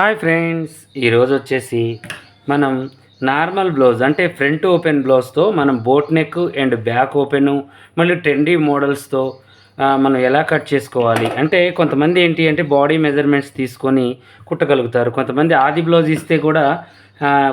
Hi friends ఈరోజు వచ్చేసి మనం నార్మల్ బ్లౌజ్ అంటే ఫ్రంట్ ఓపెన్ బ్లౌజ్తో మనం boat neck and back open మళ్ళీ ట్రెండీ మోడల్స్తో మనం ఎలా కట్ చేసుకోవాలి? అంటే కొంతమంది ఏంటి అంటే బాడీ మెజర్మెంట్స్ తీసుకొని కుట్టగలుగుతారు. కొంతమంది ఆది బ్లౌజ్ ఇస్తే కూడా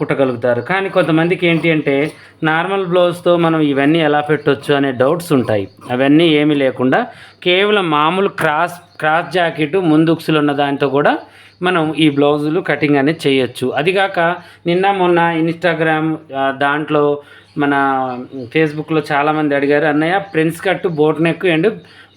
కుట్టగలుగుతారు. కానీ కొంతమందికి ఏంటి అంటే నార్మల్ బ్లౌజ్తో మనం ఇవన్నీ ఎలా పెట్టొచ్చు అనే డౌట్స్ ఉంటాయి. అవన్నీ ఏమీ లేకుండా కేవలం మామూలు క్రాస్ క్రాస్ జాకెట్ ముందుక్సులు ఉన్న దాంతో కూడా మనం ఈ బ్లౌజులు కటింగ్ అనేది చేయొచ్చు. అదిగాక నిన్న మొన్న ఇన్స్టాగ్రామ్ దాంట్లో మన ఫేస్బుక్లో చాలామంది అడిగారు అన్నయ్య prince cut boat neck and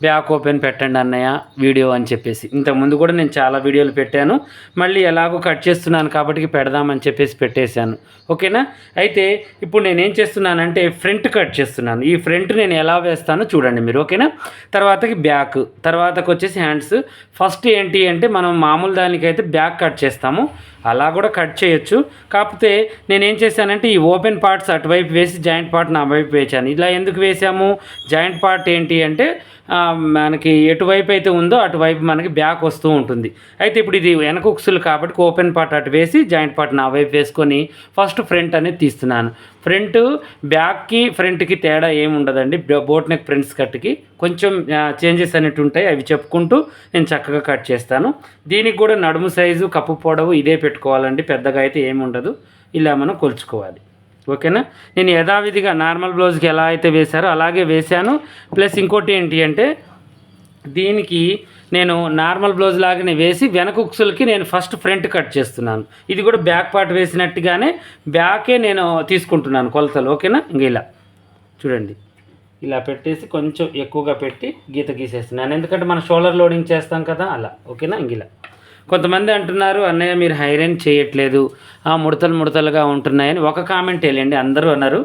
back open పెట్టండి అన్నయ్య వీడియో అని చెప్పేసి. ఇంతకుముందు కూడా నేను చాలా వీడియోలు పెట్టాను. మళ్ళీ ఎలాగో కట్ చేస్తున్నాను కాబట్టి పెడదామని చెప్పేసి పెట్టేశాను. ఓకేనా? అయితే ఇప్పుడు నేను ఏం చేస్తున్నానంటే ఫ్రంట్ కట్ చేస్తున్నాను. ఈ ఫ్రంట్ నేను ఎలా వేస్తానో చూడండి మీరు ఓకేనా? తర్వాతకి బ్యాక్. తర్వాతకి వచ్చేసి హ్యాండ్స్. ఫస్ట్ ఏంటి అంటే మనం మామూలు దానికైతే బ్యాక్ కట్ చేస్తాము. అలా కూడా కట్ చేయొచ్చు. కాకపోతే నేనేం చేశానంటే ఈ ఓపెన్ పార్ట్స్ అటువైపు వేసి జాయింట్ పార్ట్ నా వైపు వేసాను ఇలా ఎందుకు వేసాము జాయింట్ పార్ట్ ఏంటి అంటే మనకి ఎటువైపు అయితే ఉందో అటువైపు మనకి బ్యాక్ వస్తూ ఉంటుంది. అయితే ఇప్పుడు ఇది వెనక ఉక్సులు కాబట్టి ఓపెన్ పార్ట్ అటు వేసి జాయింట్ పార్ట్ నా వైపు వేసుకొని ఫస్ట్ ఫ్రంట్ అనేది తీస్తున్నాను. ఫ్రంట్ బ్యాక్కి ఫ్రంట్కి తేడా ఏమి ఉండదండి. బోట్ నెక్ ఫ్రంట్స్ కట్కి కొంచెం చేంజెస్ అనేవి ఉంటాయి. అవి చెప్పుకుంటూ నేను చక్కగా కట్ చేస్తాను. దీనికి కూడా నడుము సైజు కప్పు పొడవు ఇదే పెట్టుకోవాలండి. పెద్దగా అయితే ఏమి ఉండదు. ఇలా మనం కొలుచుకోవాలి. ఓకేనా? నేను యథావిధిగా నార్మల్ బ్లౌజ్కి ఎలా అయితే వేశారో అలాగే వేశాను. ప్లస్ ఇంకోటి ఏంటి అంటే దీనికి నేను నార్మల్ బ్లౌజ్ లాగానే వేసి వెనక ఉక్సులకి నేను ఫస్ట్ ఫ్రంట్ కట్ చేస్తున్నాను. ఇది కూడా బ్యాక్ పార్ట్ వేసినట్టుగానే బ్యాకే నేను తీసుకుంటున్నాను కొలతలు. ఓకేనా? ఇంక ఇలా. చూడండి. ఇలా పెట్టేసి కొంచెం ఎక్కువగా పెట్టి గీత గీసేస్తున్నాను. ఎందుకంటే మనం షోల్డర్ లోడింగ్ చేస్తాం కదా అలా. ఓకేనా? ఇంక ఇలా. కొంతమంది అంటున్నారు అన్నయ్య మీరు హైరన్ చేయట్లేదు. ఆ ముడతలు ముడతలుగా ఉంటున్నాయని ఒక కామెంట్ వెళ్ళండి అందరూ అన్నారు.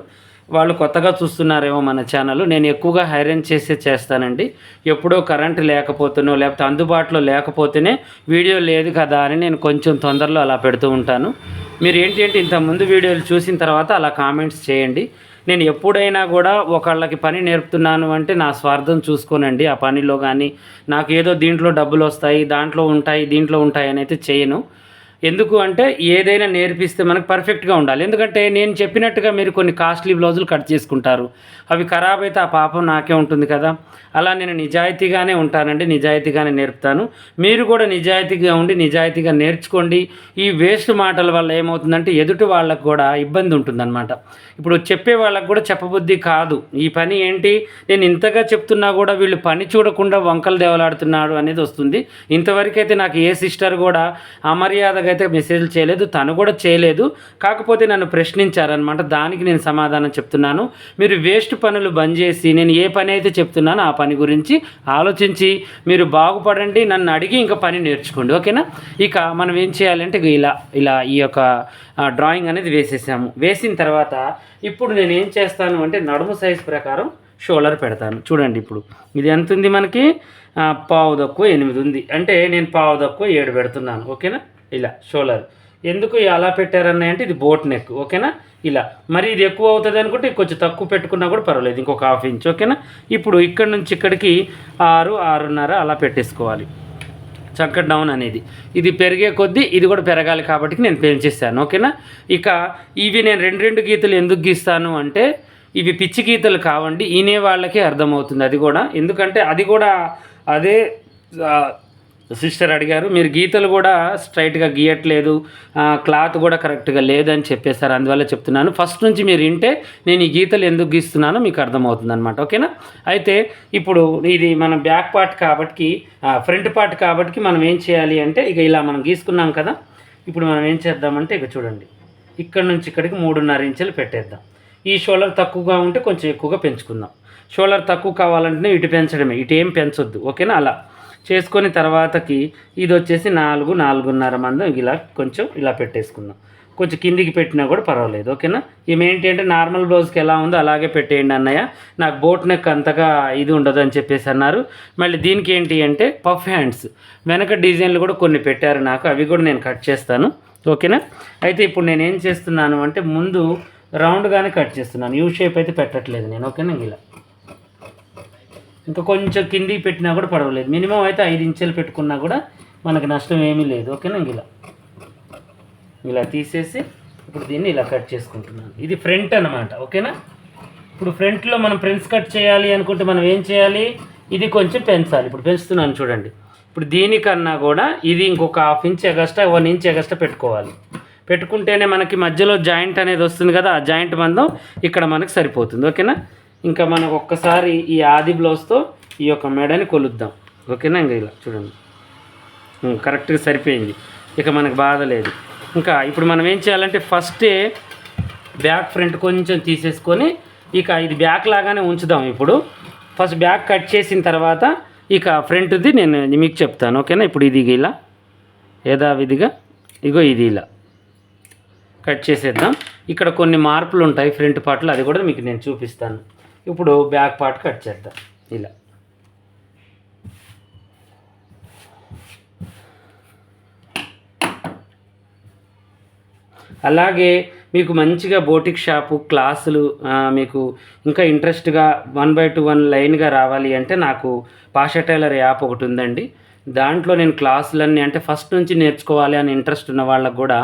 వాళ్ళు కొత్తగా చూస్తున్నారేమో మన ఛానల్. నేను ఎక్కువగా హైరన్ చేసే చేస్తానండి. ఎప్పుడో కరెంట్ లేకపోతేనో లేకపోతే అందుబాటులో లేకపోతేనే వీడియో లేదు కదా అని నేను కొంచెం తొందరలో అలా పెడుతూ ఉంటాను. మీరు ఏంటి అంటే ఇంత ముందు వీడియోలు చూసిన తర్వాత అలా కామెంట్స్ చేయండి. నేను ఎప్పుడైనా కూడా ఒకళ్ళకి పని నేర్పుతున్నాను అంటే నా స్వార్థం చూసుకోనండి. ఆ పనిలో కానీ నాకు ఏదో దీంట్లో డబ్బులు వస్తాయి దాంట్లో ఉంటాయి దీంట్లో ఉంటాయి అని అయితే చేయను. ఎందుకు అంటే ఏదైనా నేర్పిస్తే మనకు పర్ఫెక్ట్గా ఉండాలి. ఎందుకంటే నేను చెప్పినట్టుగా మీరు కొన్ని కాస్ట్లీ బ్లౌజులు కట్ చేసుకుంటారు. అవి ఖరాబ్ అయితే ఆ పాపం నాకే ఉంటుంది కదా. అలా నేను నిజాయితీగానే ఉంటానండి నిజాయితీగానే నేర్పుతాను. మీరు కూడా నిజాయితీగా ఉండి నిజాయితీగా నేర్చుకోండి. ఈ వేస్ట్ మాటల వల్ల ఏమవుతుందంటే ఎదుటి వాళ్ళకు కూడా ఇబ్బంది ఉంటుందన్నమాట. ఇప్పుడు చెప్పే వాళ్ళకు కూడా చెప్పబుద్ధి కాదు. ఈ పని ఏంటి? నేను ఇంతగా చెప్తున్నా కూడా వీళ్ళు పని చూడకుండా వంకలు దేవలాడుతున్నాడు అనేది వస్తుంది. ఇంతవరకు అయితే నాకు ఏ సిస్టర్ కూడా అమర్యాదగా అయితే మెసేజ్ చేయలేదు తను కూడా చేయలేదు. కాకపోతే నన్ను ప్రశ్నించారనమాట దానికి నేను సమాధానం చెప్తున్నాను. మీరు వేస్ట్ పనులు బంద్ చేసి నేను ఏ పని అయితే చెప్తున్నానో ఆ పని గురించి ఆలోచించి మీరు బాగుపడండి నన్ను అడిగి ఇంకా పని నేర్చుకోండి. ఓకేనా? ఇక మనం ఏం చేయాలంటే ఇలా ఇలా ఈ యొక్క డ్రాయింగ్ అనేది వేసేసాము. వేసిన తర్వాత ఇప్పుడు నేను ఏం చేస్తాను అంటే నడుము సైజ్ ప్రకారం షోల్డర్ పెడతాను. చూడండి ఇప్పుడు. ఇది ఎంత ఉంది మనకి పావు తక్కువ ఎనిమిది ఉంది. అంటే నేను పావు తక్కువ ఏడు పెడుతున్నాను. ఓకేనా? ఇలా షోలర్. ఎందుకు అలా పెట్టారన్నాయి అంటే ఇది బోట్ నెక్ ఓకేనా? ఇలా. మరి ఇది ఎక్కువ అవుతుంది అనుకుంటే కొంచెం తక్కువ పెట్టుకున్నా కూడా పర్వాలేదు ఇంకొక హాఫ్ ఇంచ్ ఓకేనా? ఇప్పుడు ఇక్కడ నుంచి ఇక్కడికి ఆరు ఆరున్నర అలా పెట్టేసుకోవాలి. చక్క డౌన్ అనేది. ఇది పెరిగే కొద్దీ ఇది కూడా పెరగాలి కాబట్టి నేను పెంచేస్తాను ఓకేనా? ఇక ఇవి నేను రెండు రెండు గీతలు ఎందుకు గీస్తాను అంటే ఇవి పిచ్చి గీతలు కావండి ఈనే వాళ్ళకే అర్థమవుతుంది అది కూడా. ఎందుకంటే అది కూడా అదే సిస్టర్ అడిగారు మీరు గీతలు కూడా స్ట్రైట్గా గీయట్లేదు క్లాత్ కూడా కరెక్ట్గా లేదని చెప్పేశారు అందువల్ల చెప్తున్నాను. ఫస్ట్ నుంచి మీరు వింటే నేను ఈ గీతలు ఎందుకు గీస్తున్నానో మీకు అర్థమవుతుంది అనమాట ఓకేనా? అయితే ఇప్పుడు ఇది మన బ్యాక్ పార్ట్ కాబట్టి ఫ్రంట్ పార్ట్ కాబట్టి మనం ఏం చేయాలి అంటే ఇక ఇలా మనం గీసుకున్నాం కదా ఇప్పుడు మనం ఏం చేద్దామంటే ఇక చూడండి ఇక్కడ నుంచి ఇక్కడికి మూడున్నర ఇంచులు పెట్టేద్దాం. ఈ షోల్డర్ తక్కువగా ఉంటే కొంచెం ఎక్కువగా పెంచుకుందాం. షోల్డర్ తక్కువ కావాలంటే ఇటు పెంచడమే ఇటు ఏం పెంచొద్దు ఓకేనా? అలా. చేసుకొని తర్వాతకి ఇది వచ్చేసి నాలుగు నాలుగున్నర మందం ఇలా కొంచెం ఇలా పెట్టేసుకుందాం. కొంచెం కిందికి పెట్టినా కూడా పర్వాలేదు ఓకేనా? ఈమె ఏంటి అంటే నార్మల్ బ్లౌజ్కి ఎలా ఉందో అలాగే పెట్టేయండి అన్నయ్య. నాకు బోట్ నెక్ అంతగా ఇది ఉండదు అని చెప్పేసి అన్నారు. మళ్ళీ దీనికి ఏంటి అంటే పఫ్ హ్యాండ్స్ వెనక డిజైన్లు కూడా కొన్ని పెట్టారు నాకు అవి కూడా నేను కట్ చేస్తాను ఓకేనా? అయితే ఇప్పుడు నేను ఏం చేస్తున్నాను అంటే ముందు రౌండ్గానే కట్ చేస్తున్నాను. యూ షేప్ అయితే పెట్టట్లేదు నేను ఓకేనా ఇలా ఇంకా కొంచెం కిందికి పెట్టినా కూడా పడవలేదు. మినిమం అయితే ఐదు ఇంచులు పెట్టుకున్నా కూడా మనకి నష్టం ఏమీ లేదు. ఓకేనా? ఇలా. ఇలా తీసేసి ఇప్పుడు దీన్ని ఇలా కట్ చేసుకుంటున్నాను. ఇది ఫ్రంట్ అన్నమాట. ఓకేనా? ఇప్పుడు ఫ్రంట్లో మనం ఫ్రంట్స్ కట్ చేయాలి అనుకుంటే మనం ఏం చేయాలి? ఇది కొంచెం పెంచాలి. ఇప్పుడు పెంచుతున్నాను చూడండి. ఇప్పుడు దీనికన్నా కూడా ఇది ఇంకొక half inch extra one inch extra పెట్టుకోవాలి. పెట్టుకుంటేనే మనకి మధ్యలో జాయింట్ అనేది వస్తుంది కదా ఆ జాయింట్ మందం ఇక్కడ మనకి సరిపోతుంది. ఓకేనా? ఇంకా మనకు ఒక్కసారి ఈ ఆది బ్లౌజ్తో ఈ యొక్క మెడని కొలుద్దాం. ఓకేనా ఇంకా ఇలా చూడండి. కరెక్ట్గా సరిపోయింది. ఇక మనకు బాధ లేదు. ఇంకా ఇప్పుడు మనం ఏం చేయాలంటే ఫస్టే బ్యాక్ ఫ్రంట్ కొంచెం తీసేసుకొని ఇక ఇది బ్యాక్ లాగానే ఉంచుదాం ఇప్పుడు. ఫస్ట్ బ్యాక్ కట్ చేసిన తర్వాత ఇక ఫ్రంట్ది నేను మీకు చెప్తాను. ఓకేనా? ఇప్పుడు ఇది ఇలా. యథావిధిగా ఇగో ఇది ఇలా. కట్ చేసేద్దాం. ఇక్కడ కొన్ని మార్పులు ఉంటాయి. ఫ్రంట్ పార్ట్లో అది కూడా మీకు నేను చూపిస్తాను. ఇప్పుడు బ్యాక్ పార్ట్ కట్ చేద్దాం. ఇలా. అలాగే మీకు మంచిగా బోటిక్ షాపు క్లాసులు మీకు ఇంకా ఇంట్రెస్ట్గా వన్ బై టూ వన్ లైన్గా రావాలి అంటే నాకు పాషా టైలర్ యాప్ ఒకటి ఉందండి. దాంట్లో నేను క్లాసులన్నీ అంటే ఫస్ట్ నుంచి నేర్చుకోవాలి అని ఇంట్రెస్ట్ ఉన్న వాళ్ళకు కూడా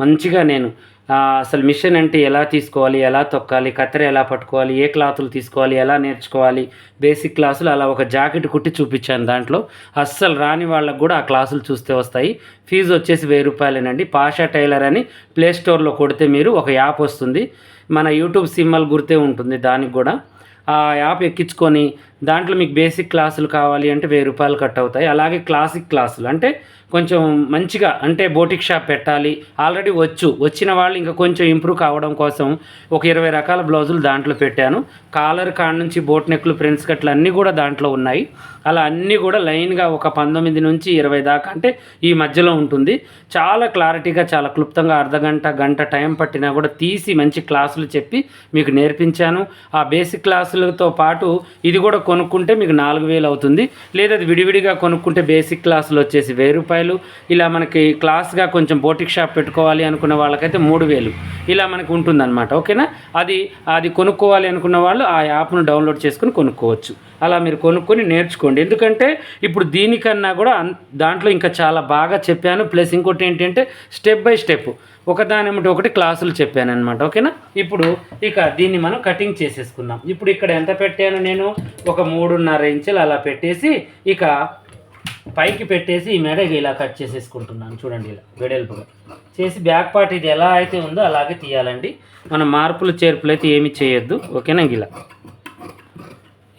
మంచిగా నేను అసలు మిషన్ అంటే ఎలా తీసుకోవాలి ఎలా తొక్కాలి కత్తెర ఎలా పట్టుకోవాలి ఏ క్లాతులు తీసుకోవాలి ఎలా నేర్చుకోవాలి బేసిక్ క్లాసులు అలా ఒక జాకెట్ కుట్టి చూపించాను దాంట్లో. అస్సలు రాని వాళ్ళకు కూడా ఆ క్లాసులు చూస్తే వస్తాయి. ఫీజు వచ్చేసి వెయ్యి రూపాయలేనండి. పాషా టైలర్ అని ప్లే స్టోర్లో కొడితే మీరు ఒక యాప్ వస్తుంది. మన యూట్యూబ్ సిమ్మల్ గుర్తే ఉంటుంది దానికి కూడా. ఆ యాప్ ఎక్కించుకొని దాంట్లో మీకు బేసిక్ క్లాసులు కావాలి అంటే వెయ్యి రూపాయలు కట్ అవుతాయి. అలాగే క్లాసిక్ క్లాసులు. అంటే కొంచెం మంచిగా అంటే బోటిక్ షాప్ పెట్టాలి. ఆల్రెడీ వచ్చు. వచ్చిన వాళ్ళు ఇంకా కొంచెం ఇంప్రూవ్ కావడం కోసం ఒక ఇరవై రకాల బ్లౌజులు దాంట్లో పెట్టాను. కాలర్ కాడ నుంచి బోట్ నెక్లు ప్రింట్స్ కట్లు అన్నీ కూడా దాంట్లో ఉన్నాయి. అలా అన్నీ కూడా లైన్గా ఒక పంతొమ్మిది నుంచి ఇరవై దాకా అంటే ఈ మధ్యలో ఉంటుంది. చాలా క్లారిటీగా చాలా క్లుప్తంగా అర్ధగంట గంట టైం పట్టినా కూడా తీసి మంచి క్లాసులు చెప్పి మీకు నేర్పించాను. ఆ బేసిక్ క్లాసులతో పాటు ఇది కూడా కొనుక్కుంటే మీకు నాలుగు వేలు అవుతుంది. లేదా అది విడివిడిగా కొనుక్కుంటే బేసిక్ క్లాసులు వచ్చేసి వెయ్యి రూపాయలు. ఇలా మనకి క్లాస్గా కొంచెం బోటిక్ షాప్ పెట్టుకోవాలి అనుకున్న వాళ్ళకైతే మూడు వేలు. ఇలా మనకు ఉంటుందన్నమాట. ఓకేనా? అది అది కొనుక్కోవాలి అనుకున్న వాళ్ళు ఆ యాప్ను డౌన్లోడ్ చేసుకుని కొనుక్కోవచ్చు. అలా మీరు కొనుక్కొని నేర్చుకోండి. ఎందుకంటే ఇప్పుడు దీనికన్నా కూడా దాంట్లో ఇంకా చాలా బాగా చెప్పాను. ప్లస్ ఇంకోటి ఏంటంటే స్టెప్ బై స్టెప్. ఒకదాని ఏమిటి ఒకటి క్లాసులు చెప్పాను అనమాట ఓకేనా? ఇప్పుడు ఇక దీన్ని మనం కటింగ్ చేసేసుకుందాం. ఇప్పుడు ఇక్కడ ఎంత పెట్టాను నేను? ఒక మూడున్నర ఇంచులు అలా పెట్టేసి ఇక పైకి పెట్టేసి ఈ మెడ ఇలా కట్ చేసేసుకుంటున్నాను. చూడండి ఇలా వెడల్పుగా. చేసి బ్యాక్ పార్ట్ ఇది ఎలా అయితే ఉందో అలాగే తీయాలండి. మనం మార్పులు చేర్పులు అయితే ఏమి చేయొద్దు. ఓకేనా ఇలా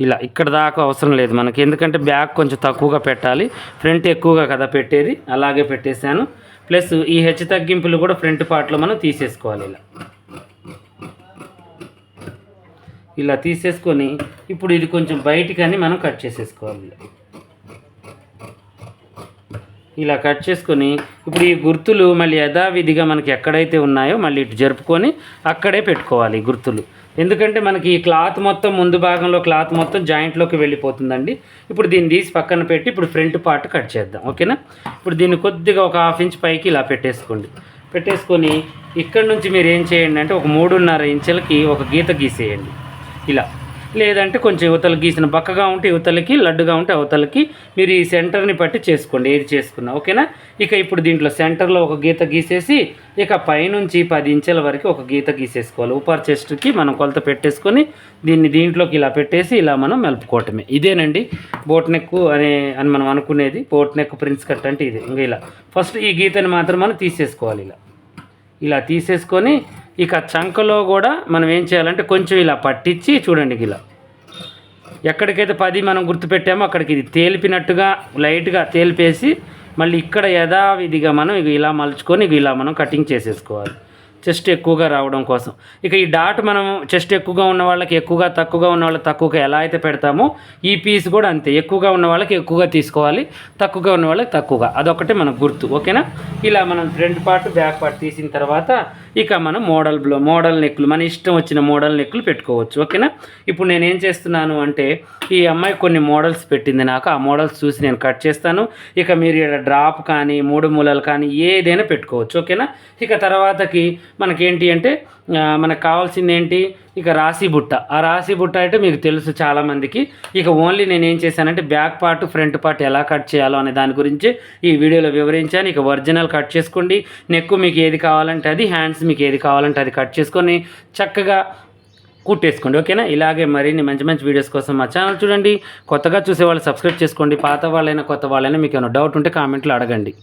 ఇలా ఇక్కడ దాకా అవసరం లేదు మనకి. ఎందుకంటే బ్యాక్ కొంచెం తక్కువగా పెట్టాలి. ఫ్రంట్ ఎక్కువగా కదా పెట్టేది. అలాగే పెట్టేశాను. ప్లస్ ఈ హెచ్చు తగ్గింపులు కూడా ఫ్రంట్ పార్ట్లో మనం తీసేసుకోవాలి ఇలా. ఇలా తీసేసుకొని ఇప్పుడు ఇది కొంచెం బయటికని మనం కట్ చేసేసుకోవాలి ఇలా. కట్ చేసుకొని ఇప్పుడు ఈ గుర్తులు మళ్ళీ యథావిధిగా మనకి ఎక్కడైతే ఉన్నాయో మళ్ళీ ఇటు జరుపుకొని అక్కడే పెట్టుకోవాలి గుర్తులు. ఎందుకంటే మనకి ఈ క్లాత్ మొత్తం ముందు భాగంలో క్లాత్ మొత్తం జాయింట్లోకి వెళ్ళిపోతుందండి. ఇప్పుడు దీన్ని తీసి పక్కన పెట్టి ఇప్పుడు ఫ్రంట్ పార్ట్ కట్ చేద్దాం ఓకేనా? ఇప్పుడు దీన్ని కొద్దిగా ఒక హాఫ్ ఇంచ్ పైకి ఇలా పెట్టేసుకోండి. పెట్టేసుకొని ఇక్కడ నుంచి మీరు ఏం చేయండి అంటే ఒక మూడున్నర ఇంచులకి ఒక గీత గీసేయండి. ఇలా. లేదంటే కొంచెం యువతలు గీసిన బక్కగా ఉంటే యువతలకి లడ్డుగా ఉంటే అవతలకి మీరు ఈ సెంటర్ని బట్టి చేసుకోండి ఏది చేసుకున్నా ఓకేనా? ఇక ఇప్పుడు దీంట్లో సెంటర్లో ఒక గీత గీసేసి ఇక పైనుంచి పది ఇంచెల వరకు ఒక గీత గీసేసుకోవాలి. ఊపర్ చెస్ట్కి మనం కొలత పెట్టేసుకొని దీన్ని దీంట్లోకి ఇలా పెట్టేసి ఇలా మనం మెలుపుకోవటమే. ఇదేనండి బోట్ నెక్ అనే అని మనం అనుకునేది. బోట్ నెక్ ప్రిన్స్ కట్ అంటే ఇది. ఇంకా ఇలా. ఫస్ట్ ఈ గీతని మాత్రం మనం తీసేసుకోవాలి ఇలా. ఇలా తీసేసుకొని ఇక చంకలో కూడా మనం ఏం చేయాలంటే కొంచెం ఇలా పట్టించి చూడండి ఇలా. ఎక్కడికైతే పది మనం గుర్తుపెట్టామో అక్కడికి ఇది తేలిపినట్టుగా లైట్గా తేలిపేసి మళ్ళీ ఇక్కడ యథావిధిగా మనం ఇక ఇలా మలుచుకొని ఇక ఇలా మనం కటింగ్ చేసేసుకోవాలి. చెస్ట్ ఎక్కువగా రావడం కోసం. ఇక ఈ డాట్ మనం చెస్ట్ ఎక్కువగా ఉన్న వాళ్ళకి ఎక్కువగా తక్కువగా ఉన్న వాళ్ళకి తక్కువగా ఎలా అయితే పెడతామో ఈ పీస్ కూడా అంతే. ఎక్కువగా ఉన్న వాళ్ళకి ఎక్కువగా తీసుకోవాలి తక్కువగా ఉన్న వాళ్ళకి తక్కువగా. అదొకటే మనకు గుర్తు. ఓకేనా? ఇలా మనం ఫ్రంట్ పార్ట్ బ్యాక్ పార్ట్ తీసిన తర్వాత ఇక మనం మోడల్ బ్లో మోడల్ నెక్లు మన ఇష్టం వచ్చిన మోడల్ నెక్లు పెట్టుకోవచ్చు. ఓకేనా? ఇప్పుడు నేను ఏం చేస్తున్నాను అంటే ఈ అమ్మాయి కొన్ని మోడల్స్ పెట్టింది నాకు. ఆ మోడల్స్ చూసి నేను కట్ చేస్తాను. ఇక మీరు ఇక్కడ డ్రాప్ కానీ మూడు మూలలు కానీ ఏదైనా పెట్టుకోవచ్చు. ఓకేనా? ఇక తర్వాతకి మనకేంటి అంటే మనకు కావాల్సింది ఏంటి ఇక రాశి బుట్ట. ఆ రాశి బుట్ట అంటే మీకు తెలుసు చాలామందికి. ఇక ఓన్లీ నేను ఏం చేశానంటే బ్యాక్ పార్ట్ ఫ్రంట్ పార్ట్ ఎలా కట్ చేయాలో అనే దాని గురించి ఈ వీడియోలో వివరించాను. ఇక ఒరిజినల్ కట్ చేసుకోండి. నెక్ మీకు ఏది కావాలంటే అది హ్యాండ్స్ మీకు ఏది కావాలంటే అది కట్ చేసుకొని చక్కగా కుట్టేసుకోండి. ఓకేనా? ఇలాగే మరిన్ని మంచి మంచి వీడియోస్ కోసం మా ఛానల్ చూడండి. కొత్తగా చూసే వాళ్ళు సబ్స్క్రైబ్ చేసుకోండి. పాత వాళ్ళైనా కొత్త వాళ్ళైనా మీకు ఏమైనా డౌట్ ఉంటే కామెంట్లో అడగండి.